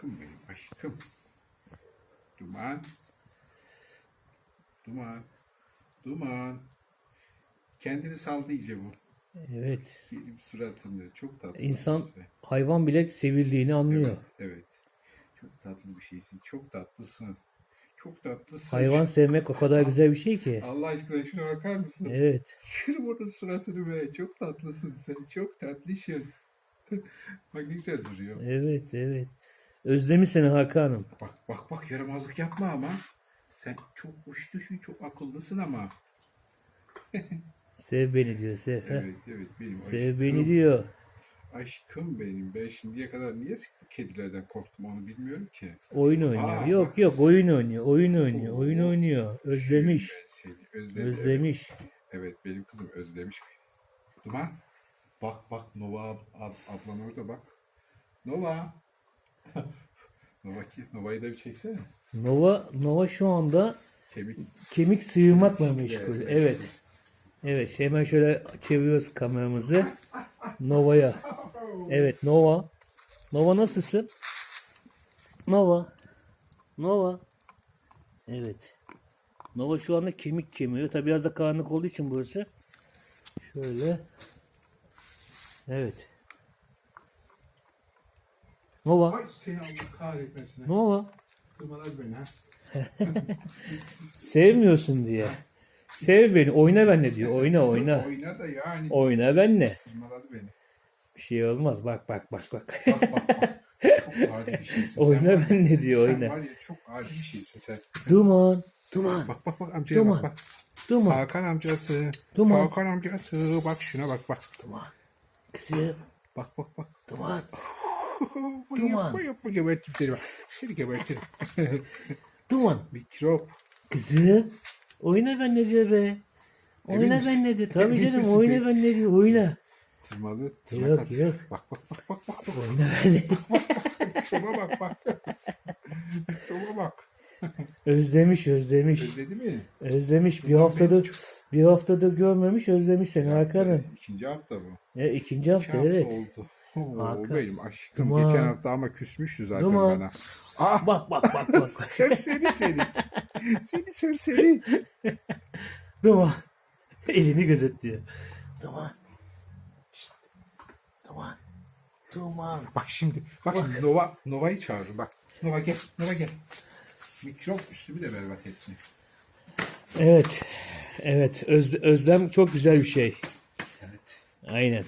Aşkım benim aşkım. Duman. Duman. Duman. Kendini saldı iyice bu. Evet. Yerim suratını. Çok tatlı. İnsan birisi. hayvan bile sevildiğini anlıyor. Evet, evet. Çok tatlı bir şeysin. Çok tatlısın. Çok tatlısın. Hayvan sevmek o kadar güzel bir şey ki. Allah aşkına şuna bakar mısın? Evet. Kır bunun suratını be. Çok tatlısın sen. Çok tatlısın. Bak ne güzel duruyor. Evet, evet. Özlemiş seni Hakan'ım. Bak bak bak yaramazlık yapma ama. Sen çok uçtuşun, çok akıllısın ama. Sev beni diyor, sev. Evet evet benim Sev aşkım. beni diyor. Aşkım benim. Ben şimdiye kadar niye kedilerden korktum onu bilmiyorum ki. Oyun oynuyor. Aa, yok yok oyun oynuyor. Oyun oynuyor. Oyun oynuyor. Özlemiş. Ben seni özledim. Özlemiş. Evet, evet benim kızım özlemiş. Duman. Bak bak Nova ab, ab- ablan orada bak. Nova. Nova Nova'yı da bir çeksene. Nova Nova şu anda Kemik. kemik sıyırmakla meşgul. Evet, Evet. Evet, hemen şöyle çeviriyoruz kameramızı. Nova'ya. Evet, Nova. Nova nasılsın? Nova. Nova. Evet. Nova şu anda kemik kemiği. Tabi biraz da karanlık olduğu için burası. Şöyle. Evet. Nova. Ay seni Allah kahretmesin. Nova. Tırmalar beni ha. Sevmiyorsun diye. Sev beni. Oyna benimle diyor. Oyna oyna. Oyna da yani. Oyna. Tırmaladı beni. Bir şey olmaz. Bak bak bak bak. Bak bak bak. Çok adi bir şeysin sen. Oyna var ya. benimle diyor Sen oyna. var ya çok adi bir şeysin sen. Duman. Duman. Bak bak bak amcaya Duman. bak bak. Duman. Hakan amcası. Duman. Hakan amcası. Bak şuna bak bak. Duman. Kızım. Bak bak bak. Duman. Duman. gebertirim seni bak. Seni gebertirim. Duman. Mikrop. Kızım. Oyna diyor be. Oyna benimle diyor. Tabii canım oyna benimle diyor. Oyna. Tırmalı tırnak Yok, atıyor. yok. Bak bak bak bak bak. Oyna benimle. Şuna bak bak. Şuna bak. Özlemiş özlemiş. Özledi mi? Özlemiş. Bir haftadır bir haftadır görmemiş özlemiş seni Hakan'ım. İkinci hafta bu. Ya ikinci İki hafta hafta evet. oldu. Oo, Hakan. benim aşkım. Duman. Geçen hafta ama küsmüştü zaten Duman. bana. Ah Bak bak bak bak. serseri seni. seni serseri. Duman. Elini gözetliyor. Duman. Şşt. Duman. Duman. Bak şimdi. Bak şimdi Nova, Nova'yı çağırın bak. Nova gel. Nova gel. Mikrop üstümü de berbat etsin. Evet. Evet. Öz- özlem çok güzel bir şey. Evet. Aynen.